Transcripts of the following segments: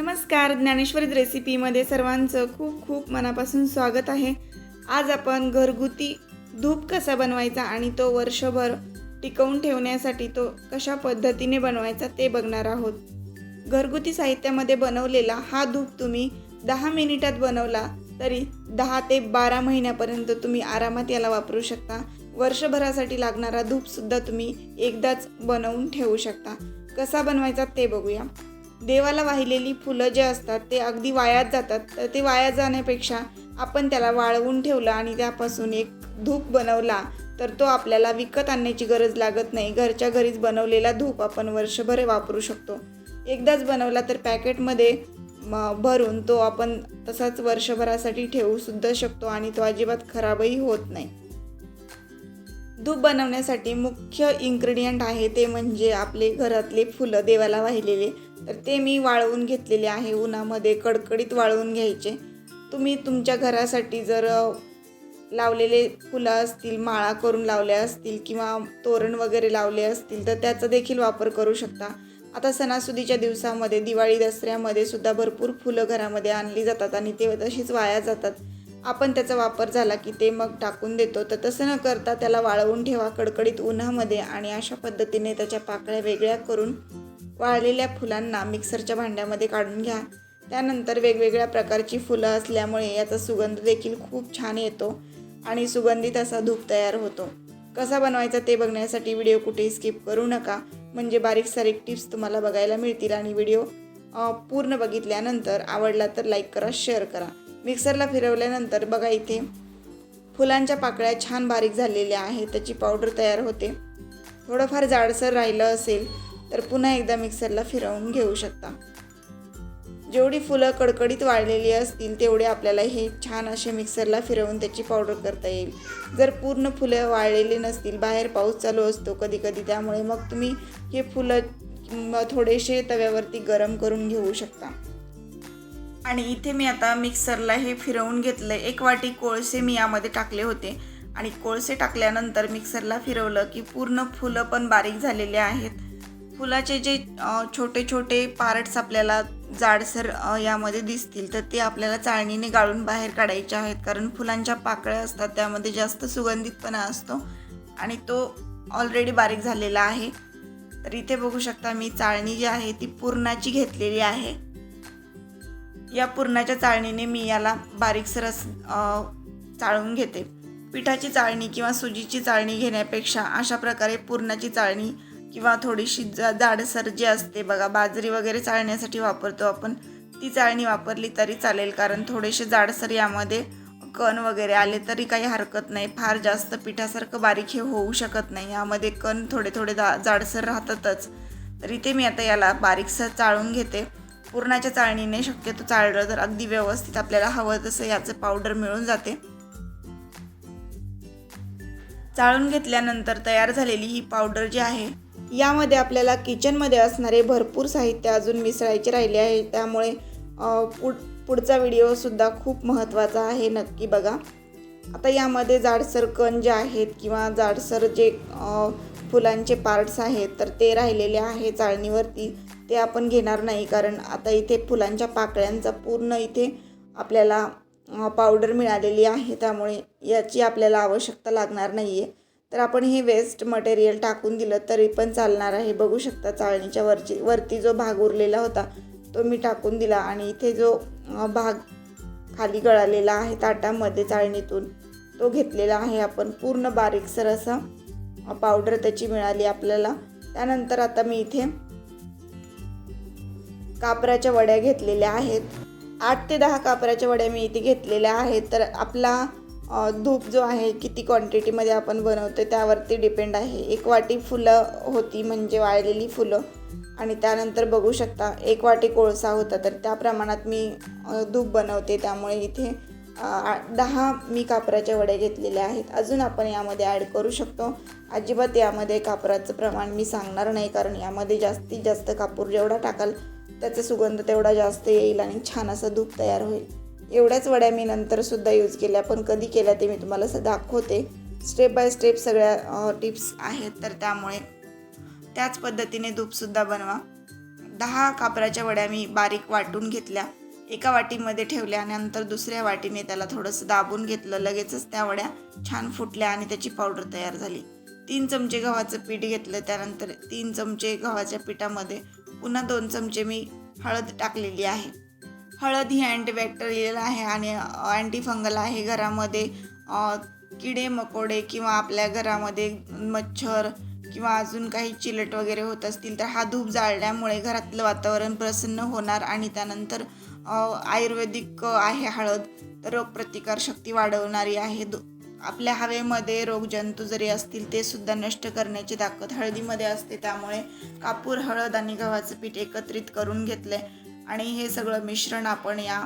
नमस्कार ज्ञानेश्वरीत रेसिपीमध्ये सर्वांचं खूप खूप मनापासून स्वागत आहे. आज आपण घरगुती धूप कसा बनवायचा आणि तो वर्षभर टिकवून ठेवण्यासाठी तो कशा पद्धतीने बनवायचा ते बघणार आहोत. घरगुती साहित्यामध्ये बनवलेला हा धूप तुम्ही दहा मिनिटात बनवला तरी दहा ते बारा महिन्यापर्यंत तुम्ही आरामात याला वापरू शकता. वर्षभरासाठी लागणारा धूपसुद्धा तुम्ही एकदाच बनवून ठेवू शकता. कसा बनवायचा ते बघूया. देवाला वाहिलेली फुलं जे असतात ते अगदी वायात जातात. तर ते वाया जाण्यापेक्षा आपण त्याला वाळवून ठेवलं आणि त्यापासून एक धूप बनवला तर तो आपल्याला विकत आणण्याची गरज लागत नाही. घरच्या घरीच बनवलेला धूप आपण वर्षभर वापरू शकतो. एकदाच बनवला तर पॅकेटमध्ये भरून तो आपण तसाच वर्षभरासाठी ठेवूसुद्धा शकतो आणि तो अजिबात खराबही होत नाही. धूप बनवण्यासाठी मुख्य इन्ग्रेडियंट आहे ते म्हणजे आपले घरातले फुलं देवाला वाहिलेले तर ते मी वाळवून घेतलेले आहे उन्हामध्ये कडकडीत वाळवून घ्यायचे. तुम्ही तुमच्या घरासाठी जर लावलेले फुलं असतील माळा करून लावल्या असतील किंवा तोरण वगैरे लावले असतील तर त्याचा देखील वापर करू शकता. आता सणासुदीच्या दिवसामध्ये दिवाळी दसऱ्यामध्ये सुद्धा भरपूर फुलं घरामध्ये आणली जातात आणि ते तशीच वाया जातात. आपण त्याचा वापर झाला की ते मग टाकून देतो. तर तसं न करता त्याला वाळवून ठेवा कडकडीत उन्हामध्ये आणि अशा पद्धतीने त्याच्या पाकळ्या वेगळ्या करून वाळलेल्या फुलांना मिक्सरच्या भांड्यामध्ये काढून घ्या. त्यानंतर वेगवेगळ्या प्रकारची फुलं असल्यामुळे याचा सुगंध देखील खूप छान येतो आणि सुगंधित असा धूप तयार होतो. कसा बनवायचा ते बघण्यासाठी व्हिडिओ कुठेही स्किप करू नका. म्हणजे बारीक सारीक टिप्स तुम्हाला बघायला मिळतील आणि व्हिडिओ पूर्ण बघितल्यानंतर आवडला तर लाईक करा शेअर करा. मिक्सरला फिरवल्यानंतर बघा इथे फुलांच्या पाकळ्या छान बारीक झालेल्या आहेत. त्याची पावडर तयार होते. थोडंफार जाडसर राहिलं असेल तर पुन्हा एकदा मिक्सरला फिरवून घेऊ शकता. जेवढी फुलं कडकडीत वाळलेली असतील तेवढे आपल्याला हे छान असे मिक्सरला फिरवून त्याची पावडर करता येईल. जर पूर्ण फुलं वाळलेली नसतील बाहेर पाऊस चालू असतो कधी कधी त्यामुळे मग तुम्ही हे फुलं थोडेसे तव्यावरती गरम करून घेऊ शकता. आणि इथे मी आता मिक्सरला हे फिरवून घेतलं. एक वाटी कोळसे मी यामध्ये टाकले होते. आणि कोळसे टाकल्यानंतर मिक्सरला फिरवलं की पूर्ण फुलं पण बारीक झालेले आहेत. फुलाचे जे छोटे छोटे पार्ट्स आपल्याला जाडसर यामध्ये दिसतील तर ते आपल्याला चाळणीने गाळून बाहेर काढायचे आहेत. कारण फुलांच्या पाकळ्या असतात त्यामध्ये जास्त सुगंधितपणा असतो आणि तो ऑलरेडी बारीक झालेला आहे. तर इथे बघू शकता मी चाळणी जी आहे ती पुरणाची घेतलेली आहे. या पुरणाच्या चाळणीने मी याला बारीकसर चाळून घेते. पिठाची चाळणी किंवा सुजीची चाळणी घेण्यापेक्षा अशा प्रकारे पुरणाची चाळणी किंवा थोडीशी जा जाडसर जी असते बघा बाजरी वगैरे चाळण्यासाठी वापरतो आपण. ती चाळणी वापरली तरी चालेल कारण थोडेसे जाडसर यामध्ये कण वगैरे आले तरी काही हरकत नाही. फार जास्त पिठासारखं बारीक हे होऊ शकत नाही. यामध्ये कण थोडे थोडे जा जाडसर राहतातच. तर इथे मी आता याला बारीकसर चाळून घेते. पुरणाच्या चाळणीने शक्यतो चाळलं तर अगदी व्यवस्थित आपल्याला हवं तसं याचं पावडर मिळून जाते. चाळून घेतल्यानंतर तयार झालेली ही पावडर जी आहे यामध्ये आपल्याला किचनमध्ये असणारे भरपूर साहित्य अजून मिसळायचे राहिले आहे. त्यामुळे पुढ पुढचा व्हिडिओसुद्धा खूप महत्त्वाचा आहे नक्की बघा. आता यामध्ये जाडसर कण जे आहेत किंवा जाडसर जे फुलांचे पार्ट्स आहेत तर ते राहिलेले आहे चाळणीवरती. ते आपण घेणार नाही कारण आता इथे फुलांच्या पाकळ्यांचा पूर्ण इथे आपल्याला पावडर मिळालेली आहे. त्यामुळे याची आपल्याला आवश्यकता लागणार नाही आहे तर आपण हे वेस्ट मटेरियल टाकून दिलं तरी पण चालणार आहे. बघू शकता चाळणीच्या वरची वरती जो भाग उरलेला होता तो मी टाकून दिला आणि इथे जो भाग खाली गळालेला आहे ताटामध्ये चाळणीतून तो घेतलेला आहे आपण. पूर्ण बारीकसर असा पावडर त्याची मिळाली आपल्याला. त्यानंतर आता मी इथे कापराच्या वड्या घेतलेल्या आहेत. आठ ते दहा कापराच्या वड्या मी इथे घेतलेल्या आहेत. तर आपला धूप जो आहे किती क्वांटिटीमध्ये आपण बनवतो त्यावरती डिपेंड आहे. एक वाटी फुलं होती म्हणजे वाळलेली फुलं. आणि त्यानंतर बघू शकता एक वाटी कोळसा होता तर त्या प्रमाणात मी धूप बनवते. त्यामुळे इथे दहा मी कापराच्या वड्या घेतलेल्या आहेत. अजून आपण यामध्ये ॲड करू शकतो. अजिबात यामध्ये कापराचं प्रमाण मी सांगणार नाही कारण यामध्ये जास्तीत जास्त कापूर जेवढा टाकाल त्याचा सुगंध तेवढा जास्त येईल आणि छान असं धूप तयार होईल. एवढ्याच वड्या मी नंतरसुद्धा यूज केल्या. पण कधी केल्या ते मी तुम्हाला असं दाखवते. स्टेप बाय स्टेप सगळ्या टिप्स आहेत तर त्यामुळे. त्याच पद्धतीने धूपसुद्धा बनवा. दहा कापराच्या वड्या मी बारीक वाटून घेतल्या. एका वाटीमध्ये ठेवल्या नंतर दुसऱ्या वाटीने त्याला थोडंसं दाबून घेतलं. लगेचच त्या वड्या छान फुटल्या आणि त्याची पावडर तयार झाली. तीन चमचे गव्हाचं पीठ घेतलं. त्यानंतर तीन चमचे गव्हाच्या पिठामध्ये पुन्हा दोन चमचे मी हळद टाकलेली आहे. हळद ही अँटीबॅक्टेरियल आहे आणि अँटीफंगल आहे घरामध्ये. किडे मकोडे किंवा आपल्या घरामध्ये मच्छर किंवा अजून काही चिलट वगैरे होत असतील तर हा धूप जाळल्यामुळे घरातलं वातावरण प्रसन्न होणार आणि त्यानंतर आयुर्वेदिक आहे हळद तर रोगप्रतिकारशक्ती वाढवणारी आहे. दो आपल्या हवेमध्ये रोगजंतू जरी असतील ते सुद्धा नष्ट करण्याची ताकद हळदीमध्ये असते. त्यामुळे कापूर हळद आणि गव्हाचं पीठ एकत्रित करून घेतले आणि हे सगळं मिश्रण आपण या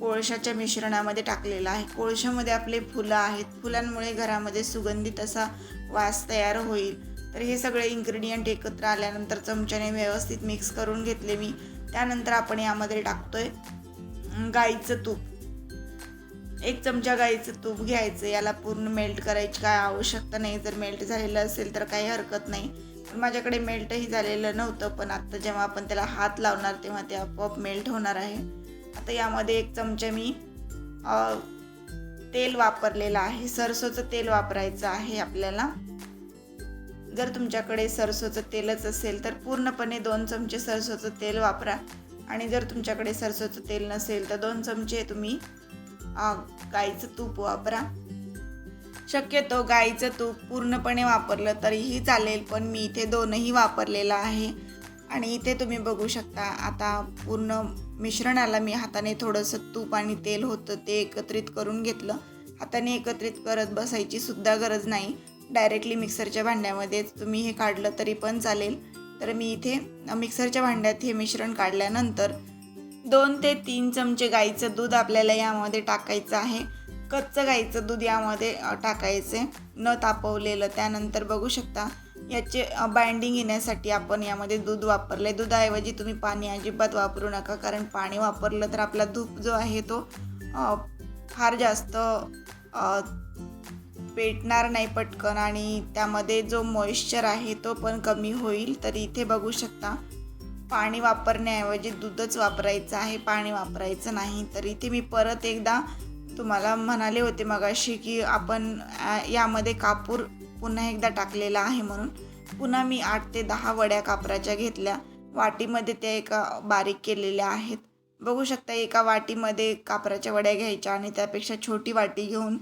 कोळशाच्या मिश्रणामध्ये टाकलेलं आहे. कोळशामध्ये आपले फुलं आहेत. फुलांमुळे घरामध्ये सुगंधित असा वास तयार होईल. तर हे सगळे इन्ग्रेडियंट एकत्र आल्यानंतर चमच्याने व्यवस्थित मिक्स करून घेतले मी. त्यानंतर आपण यामध्ये टाकतोय गाईचं तूप. एक चमचा गाईचं तूप घ्यायचं. याला पूर्ण मेल्ट करायची काय आवश्यकता नाही. जर मेल्ट झालेलं असेल तर काही हरकत नाही. माझ्याकडे मेल्टही झालेलं नव्हतं पण आत्ता जेव्हा आपण त्याला हात लावणार तेव्हा ते आपोआप मेल्ट होणार आहे. आता यामध्ये एक चमचा मी तेल वापरलेलं आहे. सरसोचं तेल वापरायचं आहे आपल्याला. जर तुमच्याकडे सरसोचं तेलच असेल तर पूर्णपणे दोन चमचे सरसोचं तेल वापरा. आणि जर तुमच्याकडे सरसोचं तेल नसेल तर दोन चमचे तुम्ही गाईचं तूप वापरा. शक्यतो गाईचं तूप पूर्णपणे वापरलं तरीही चालेल पण मी इथे दोनही वापरलेलं आहे. आणि इथे तुम्ही बघू शकता आता पूर्ण मिश्रणाला मी हाताने थोडंसं तूप आणि तेल होतं ते एकत्रित करून घेतलं. हाताने एकत्रित करत बसायची सुद्धा गरज नाही. डायरेक्टली मिक्सरच्या भांड्यामध्येच तुम्ही हे काढलं तरी पण चालेल. तर मी इथे मिक्सरच्या भांड्यात हे मिश्रण काढल्यानंतर दोन ते तीन चमचे गाईचं दूध आपल्याला यामध्ये टाकायचं आहे. कच्चं गाईचं दूध यामध्ये टाकायचे. न तापवलेलं. त्यानंतर बघू शकता याचे बाइंडिंग येण्यासाठी आपण यामध्ये दूध वापरले दुधाऐवजी तुम्ही पाणी अजिबात वापरू नका कारण पाणी वापरलं तर आपला धूप जो आहे तो फार जास्त पेटणार नाही पटकन आणि त्यामध्ये जो मॉइश्चर आहे तो पण कमी होईल. तर इथे बघू शकता पाणी वापरण्याऐवजी दूधच वापरायचं आहे पाणी वापरायचं नाही. तर इथे मी परत एकदा तुम्हाला म्हणाले होते मगाशी की आपण यामध्ये कापूर पुन्हा एकदा टाकलेला आहे म्हणून. पुन्हा मी आठ ते दहा वड्या कापराच्या घेतल्या. वाटीमध्ये त्या एका बारीक केलेल्या आहेत. बघू शकता एका वाटीमध्ये कापराच्या वड्या घ्यायच्या आणि त्यापेक्षा छोटी वाटी घेऊन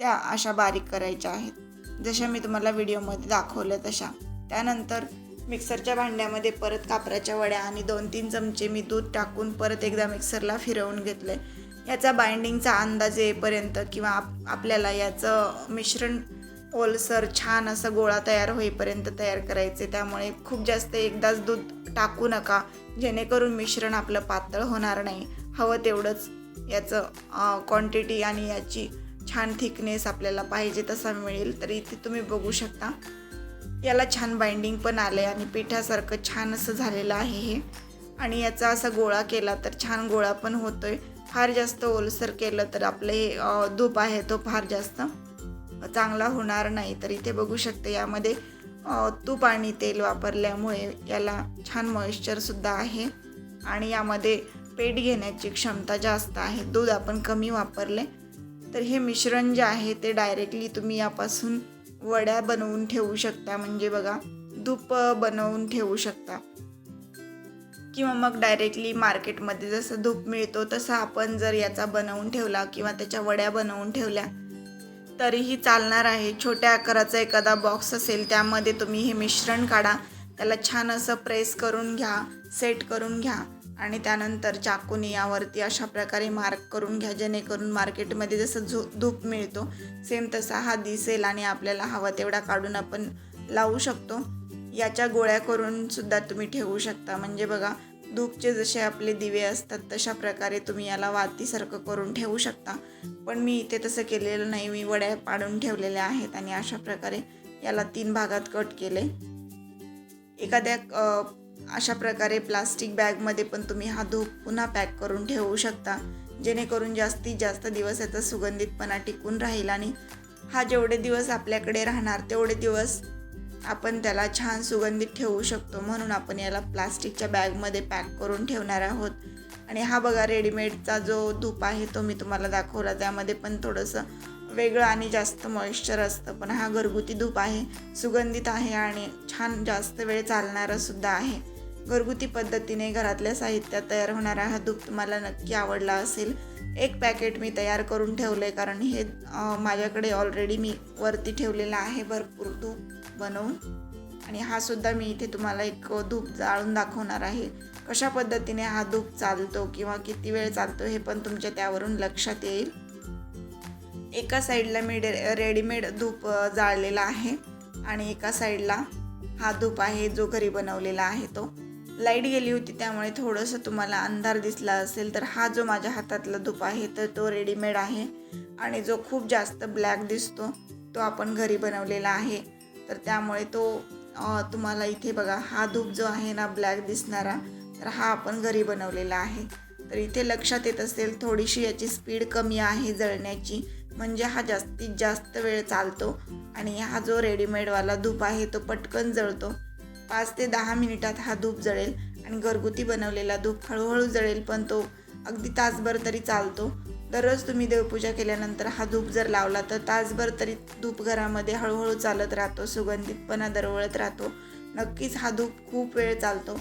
त्या अशा बारीक करायच्या आहेत. जशा मी तुम्हाला व्हिडिओमध्ये दाखवल्या तशा. त्यानंतर मिक्सरच्या भांड्यामध्ये परत कापराच्या वड्या आणि दोन तीन चमचे मी दूध टाकून परत एकदा मिक्सरला फिरवून घेतलं याचा बाइंडिंगचा अंदाज येईपर्यंत किंवा आप आपल्याला याचं मिश्रण ओलसर छान असं गोळा तयार होईपर्यंत तयार करायचे. त्यामुळे खूप जास्त एकदाच दूध टाकू नका जेणेकरून मिश्रण आपलं पातळ होणार नाही. हवं तेवढंच याचं क्वांटिटी आणि याची छान थिकनेस आपल्याला पाहिजे तसा मिळेल. तर इथे तुम्ही बघू शकता. याला छान बाइंडिंग पण आलं आहे आणि पिठासारखं छान असं झालेलं आहे हे. आणि याचा असा गोळा केला तर छान गोळा पण होतो आहे फार जास्त ओलसर केलं तर आपलं हे धूप आहे तो फार जास्त चांगला होणार नाही. तर इथे बघू शकते यामध्ये तूप आणि तेल वापरल्यामुळे याला छान मॉइश्चरसुद्धा आहे. आणि यामध्ये पेट घेण्याची क्षमता जास्त आहे. दूध आपण कमी वापरले तर हे मिश्रण जे आहे ते डायरेक्टली तुम्ही यापासून वड्या बनवून ठेवू शकता. म्हणजे बघा धूप बनवून ठेवू शकता. किंवा मग डायरेक्टली मार्केटमध्ये जसं धूप मिळतो तसं आपण जर याचा बनवून ठेवला किंवा त्याच्या वड्या बनवून ठेवल्या तरीही चालणार आहे. छोट्या आकाराचा एखादा बॉक्स असेल त्यामध्ये तुम्ही हे मिश्रण काढा. त्याला छान असं प्रेस करून घ्या सेट करून घ्या आणि त्यानंतर चाकूने यावरती अशा प्रकारे मार्क करून घ्या जेणेकरून मार्केटमध्ये जसं झो धूप मिळतो सेम तसा हा दिसेल आणि आपल्याला हवा तेवढा काढून आपण लावू शकतो. याच्या गोळ्या करून सुद्धा तुम्ही ठेवू शकता. म्हणजे बघा धूपचे जसे आपले दिवे असतात तशा प्रकारे तुम्ही याला वातीसारखं करून ठेवू शकता. पण मी इथे तसं केलेलं नाही. मी वड्या पाडून ठेवलेल्या आहेत आणि अशा प्रकारे याला तीन भागात कट केले. एखाद्या अशा प्रकारे प्लास्टिक बॅगमध्ये पण तुम्ही हा धूप पुन्हा पॅक करून ठेवू शकता. जेणेकरून जास्तीत जास्त दिवस याचा सुगंधितपणा टिकून राहील आणि हा जेवढे दिवस आपल्याकडे राहणार तेवढे दिवस आपण त्याला छान सुगंधित ठेवू शकतो म्हणून आपण याला प्लास्टिकच्या बॅगमध्ये पॅक करून ठेवणार आहोत. आणि हा बघा रेडीमेडचा जो धूप आहे तो मी तुम्हाला दाखवला. त्यामध्ये पण थोडंसं वेगळं आणि जास्त मॉइश्चर असतं. पण हा घरगुती धूप आहे सुगंधित आहे आणि छान जास्त वेळ चालणारासुद्धा आहे. घरगुती पद्धतीने घरातल्या साहित्यात तयार होणारा हा धूप तुम्हाला नक्की आवडला असेल. एक पॅकेट मी तयार करून ठेवलं आहे कारण हे माझ्याकडे ऑलरेडी मी वरती ठेवलेलं आहे भरपूर धूप बनवून. आणि हा सुद्धा मी इथे तुम्हाला एक धूप जाळून दाखवणार आहे. कशा पद्धतीने हा धूप चालतो किंवा किती वेळ चालतो हे पण तुमच्या त्यावरून लक्षात येईल. एका साईडला मी डे रेडीमेड धूप जाळलेला आहे. आणि एका साईडला हा धूप आहे जो घरी बनवलेला आहे तो. लाइट गेली होती त्यामुळे थोडंसं तुम्हाला अंधार दिसला असेल तर हा जो माझ्या हातातला धूप आहे तर तो रेडीमेड आहे. आणि जो खूप जास्त ब्लॅक दिसतो तो आपण घरी बनवलेला आहे. तर त्यामुळे तो तुम्हाला इथे बघा हा धूप जो आहे ना ब्लॅक दिसणारा तर हा आपण घरी बनवलेला आहे. तर इथे लक्षात येत असेल थोडीशी याची स्पीड कमी आहे जळण्याची म्हणजे हा जास्तीत जास्त वेळ चालतो. आणि हा जो रेडीमेडवाला धूप आहे तो पटकन जळतो. पाच ते दहा मिनिटात हा धूप जळेल आणि घरगुती बनवलेला धूप हळूहळू जळेल पण तो अगदी तासभर तरी चालतो. दररोज तुम्ही देवपूजा केल्यानंतर हा धूप जर लावला तर तासभर तरी धूप घरामध्ये हळूहळू चालत राहतो सुगंधितपणा दरवळत राहतो. नक्कीच हा धूप खूप वेळ चालतो.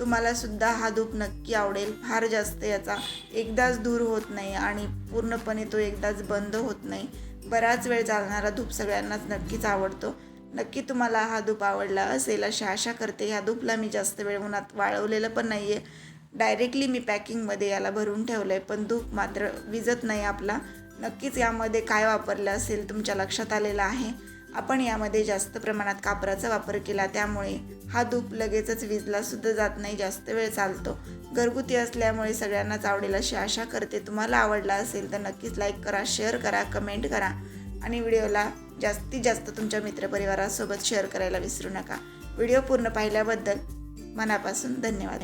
तुम्हाला सुद्धा हा धूप नक्की आवडेल. फार जास्त याचा एकदाच दूर होत नाही आणि पूर्णपणे तो एकदाच बंद होत नाही. बराच वेळ चालणारा धूप सगळ्यांनाच नक्कीच आवडतो. नक्की तुम्हाला हा धूप आवडला असेल अशी आशा करते. ह्या धूपला मी जास्त वेळ उन्हात वाळवलेलं पण नाही आहे डायरेक्टली मी पॅकिंगमध्ये याला भरून ठेवलं आहे पण धूप मात्र विजत नाही आपला. नक्कीच यामध्ये काय वापरलं असेल तुमच्या लक्षात आलेलं आहे. आपण यामध्ये जास्त प्रमाणात कापराचा वापर केला त्यामुळे हा धूप लगेचच विजलासुद्धा जात नाही जास्त वेळ चालतो. घरगुती असल्यामुळे सगळ्यांनाच आवडेल अशी आशा करते. तुम्हाला आवडला असेल तर नक्कीच लाईक करा शेअर करा कमेंट करा. आणि व्हिडिओला जास्तीत जास्त तुमच्या मित्रपरिवारासोबत शेअर करायला विसरू नका. व्हिडिओ पूर्ण पाहिल्याबद्दल मनापासून धन्यवाद.